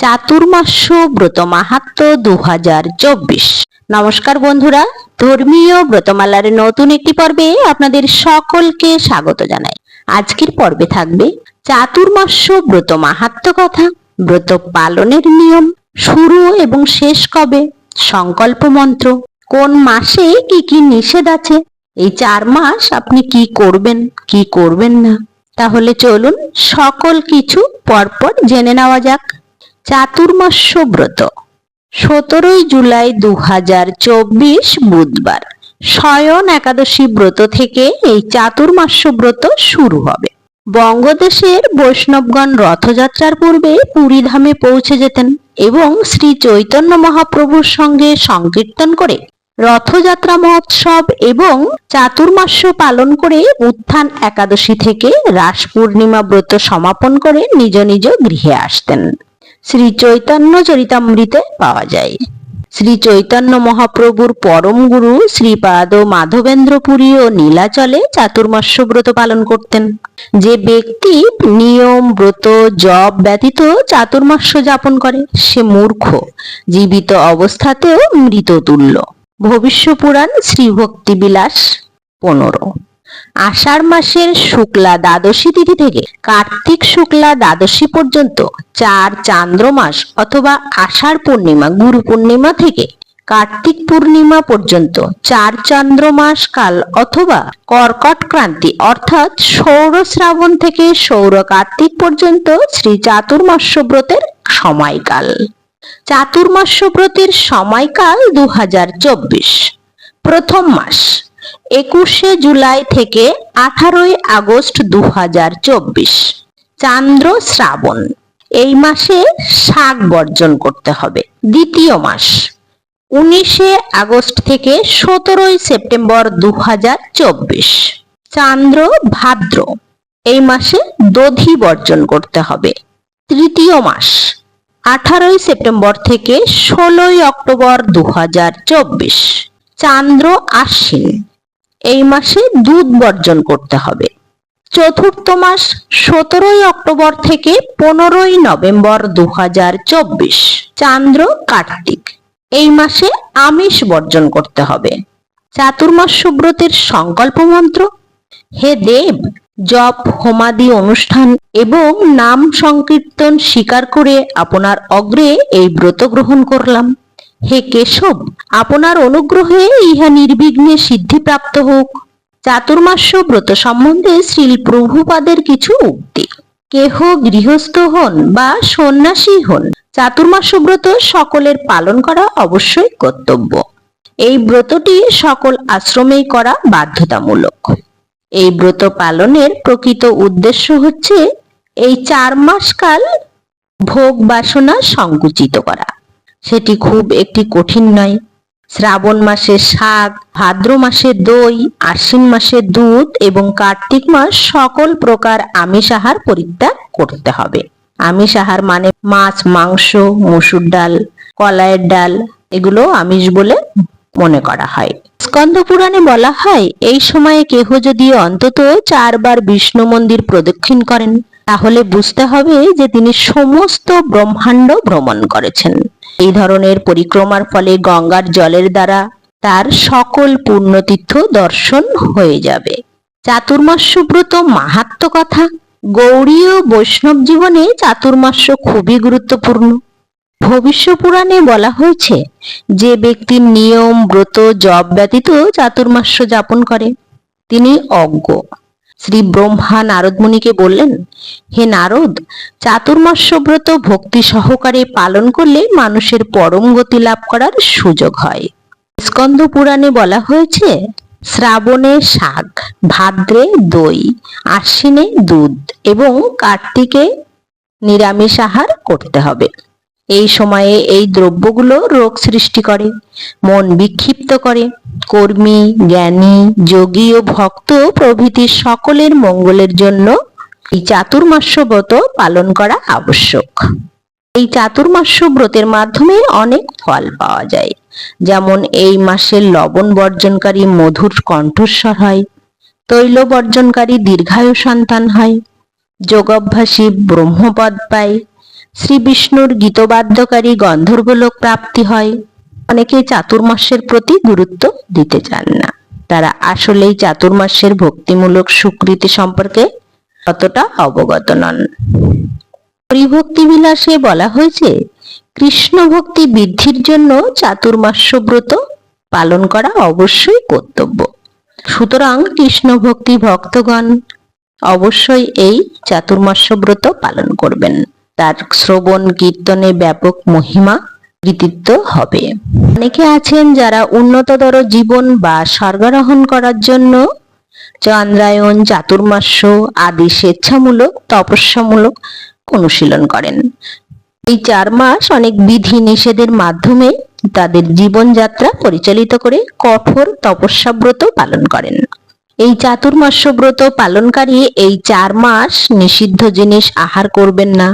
চাতুর্মাস্য ব্রত মাহাত্ম দু হাজার চব্বিশ নমস্কার বন্ধুরা, ধর্মীয় ব্রতমালার নতুন একটি পর্বে আপনাদের সকলকে স্বাগত জানাই। আজকের পর্বে থাকবে চাতুর্মাস্য ব্রত মাহাত্ম কথা, ব্রত পালনের নিয়ম, শুরু এবং শেষ কবে, সংকল্প মন্ত্র, কোন মাসে কি কি নিষেধ আছে, এই চার মাস আপনি কি করবেন কি করবেন না, তাহলে চলুন সকল কিছু পরপর জেনে নেওয়া যাক। চাতুর্মাস্য ব্রত সতেরোই জুলাই দু হাজার চব্বিশ বুধবার শয়ন একাদশী ব্রত থেকে এই চাতুর্মাস্য ব্রত শুরু হবে। বঙ্গদেশের বৈষ্ণবগণ রথযাত্রার পূর্বে পুরী ধামে পৌঁছে যেতেন এবং শ্রী চৈতন্য মহাপ্রভুর সঙ্গে সংকীর্তন করে রথযাত্রা মহোৎসব এবং চাতুর্মাস্য পালন করে উত্থান একাদশী থেকে রাস পূর্ণিমা ব্রত সমাপন করে নিজ নিজ গৃহে আসতেন। শ্রী চৈতন্য চরিতামৃতে পাওয়া যায়। শ্রী চৈতন্য মহাপ্রভুর পরম গুরু শ্রীপাদ মাধবেন্দ্র পুরী ও নীলাচলে চাতুর্মাস্য ব্রত পালন করতেন। যে ব্যক্তি নিয়ম, ব্রত, জপ ব্যতীত চাতুর্মাস্য যাপন করে, সে মূর্খ, জীবিত অবস্থাতেও মৃত তুল্য ভবিষ্য পুরাণ শ্রীভক্তি বিলাস পনেরো। আষাঢ় মাসের শুক্লা দ্বাদশী তিথি থেকে কার্তিক শুক্লা দ্বাদশী পর্যন্ত চার চান্দ্র মাস অথবা আষাঢ় পূর্ণিমা, গুরু পূর্ণিমা থেকে কার্তিক পূর্ণিমা পর্যন্ত চার চান্দ্র মাস কাল অথবা কর্কট ক্রান্তি অর্থাৎ সৌর শ্রাবণ থেকে সৌর কার্তিক পর্যন্ত শ্রী চাতুর্মাস্য ব্রতের সময়কাল। চাতুর্মাস্য ব্রতের সময়কাল দু হাজার চব্বিশ প্রথম মাস। একুশে জুলাই থেকে আঠারোই আগস্ট দু হাজার চব্বিশ। চান্দ্র শ্রাবণ। এই মাসে শাক বর্জন করতে হবে। দ্বিতীয় মাস। উনিশে আগস্ট থেকে সতেরোই সেপ্টেম্বর দু হাজার চব্বিশ। চান্দ্র ভাদ্র। এই মাসে দধি বর্জন করতে হবে। তৃতীয় মাস। আঠারোই সেপ্টেম্বর থেকে ষোলোই অক্টোবর দু হাজার চব্বিশ। চান্দ্র আশ্বিন। এই মাসে দুধ বর্জন করতে হবে। চতুর্থ মাস সতেরোই অক্টোবর থেকে পনেরোই নভেম্বর দু হাজার চব্বিশ। চান্দ্র, কার্তিক। এই মাসে আমিষ বর্জন করতে হবে। চাতুর্মাস্য সুব্রতের সংকল্প মন্ত্র হে দেব, জপ, হোমাদি অনুষ্ঠান এবং নাম সংকীর্তন স্বীকার করে আপনার অগ্রে এই ব্রত গ্রহণ করলাম। হে কেশব, আপনার অনুগ্রহে ইহা নির্বিঘ্নে সিদ্ধিপ্রাপ্ত হোক। চাতুর্মাস্য ব্রত সম্বন্ধে শ্রীল প্রভুপাদের কিছু উক্তি। কেহ গৃহস্থ হন বা সন্ন্যাসী হন, চাতুর্মাস্য ব্রত সকলের পালন করা অবশ্যই কর্তব্য। এই ব্রতটি সকল আশ্রমেই করা বাধ্যতামূলক। এই ব্রত পালনের প্রকৃত উদ্দেশ্য হচ্ছে এই চার মাস কাল ভোগ বাসনা সংকুচিত করা। সেটি খুব একটি কঠিন নয়। শ্রাবণ মাসে শাক, ভাদ্র মাসে দই, আশ্বিন মাসে দুধ এবং কার্তিক মাস সকল প্রকার আমিষ আহার পরিত্যাগ করতে হবে। আমিষ আহার মানে মাছ, মাংস, মসুর ডাল, কলাইয়ের ডাল, এগুলো আমিষ বলে মনে করা হয়। স্কন্দ পুরাণে বলা হয়, এই সময়ে কেহ যদি অন্তত চারবার বিষ্ণু মন্দির প্রদক্ষিণ করেন, তাহলে বুঝতে হবে যে তিনি সমস্ত ব্রহ্মাণ্ড ভ্রমণ করেছেন। এই ধরনের পরিক্রমার ফলে গঙ্গার জলের দ্বারা তার সকল পুণ্যতীর্থ দর্শন হয়ে যাবে। চাতুর্মাস্য ব্রত মাহাত্ম কথা। গৌড়ীয় বৈষ্ণব জীবনে চাতুর্মাস্য খুবই গুরুত্বপূর্ণ। ভবিষ্য পুরাণে বলা হয়েছে, যে ব্যক্তি নিয়ম, ব্রত, জপ ব্যতীত চাতুর্মাস্য যাপন করে, তিনি অজ্ঞ। শ্রী ব্রহ্মা নারদ মুনিকে বললেন, হে নারদ চাতুর্মাস্য ব্রত ভক্তি সহকারে পালন করলে মানুষের পরম গতি লাভ করার সুযোগ হয়। স্কন্দ পুরাণে বলা হয়েছে, শ্রাবণে শাক, ভাদ্রে দই, আশ্বিনে দুধ এবং কার্তিকে নিরামিষ আহার করতে হবে। এই সময়ে এই দ্রব্যগুলো রোগ সৃষ্টি করে, মন বিক্ষিপ্ত করে। কর্মী, জ্ঞানী, যোগী ও ভক্ত প্রভৃতি সকলের মঙ্গলের জন্য এই চাতুর্মাস্য ব্রত পালন করা আবশ্যক। এই চাতুর্মাস্য ব্রতের মাধ্যমে অনেক ফল পাওয়া যায়। যেমন এই মাসের লবণ বর্জনকারী মধুর কণ্ঠস্বর হয়, তৈল বর্জনকারী দীর্ঘায়ু সন্তান হয়, যোগাভ্যাসী ব্রহ্মপদ পায় শ্রী বিষ্ণুর গীতবাদ্যকারী গন্ধর্বলোক প্রাপ্তি হয়। অনেকে চাতুর্মাসের প্রতি গুরুত্ব দিতে চান না। তারা আসলেই চাতুর্মাসের ভক্তিমূলক স্বীকৃতি সম্পর্কে ততটা অবগত নন। হরিভক্তি বিলাসে বলা হয়েছে কৃষ্ণ ভক্তি বৃদ্ধির জন্য চাতুর্মাস্য ব্রত পালন করা অবশ্যই কর্তব্য। সুতরাং কৃষ্ণ ভক্তি ভক্তগণ অবশ্যই এই চাতুর্মাস্য ব্রত পালন করবেন। তার শ্রবণ কীর্তনে ব্যাপক মহিমা কৃতিত্ব হবে। অনেকে আছেন যারা উন্নততর জীবন বা স্বর্গারোহণ করার জন্য চন্দ্রায়ন চাতুর্মাস্য আদি স্বেচ্ছামূলক, তপস্যামূলক অনুশীলন করেন। এই চার মাস অনেক বিধি নিষেধের মাধ্যমে তাদের জীবনযাত্রা পরিচালিত করে কঠোর তপস্যাব্রত পালন করেন। এই চাতুর্মাস্য ব্রত পালনকারী এই চার মাস নিষিদ্ধ জিনিস আহার করবেন না।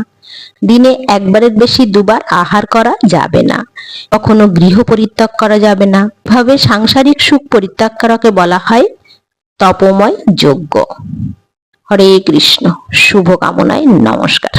দিনে একবারের বেশি দুবার আহার করা যাবে না। কখনো গৃহ পরিত্যাগ করা যাবে না। ভাবে সাংসারিক সুখ পরিত্যাগ করাকে বলা হয় তপময় যোগ্য হরে কৃষ্ণ শুভ কামনায় নমস্কার।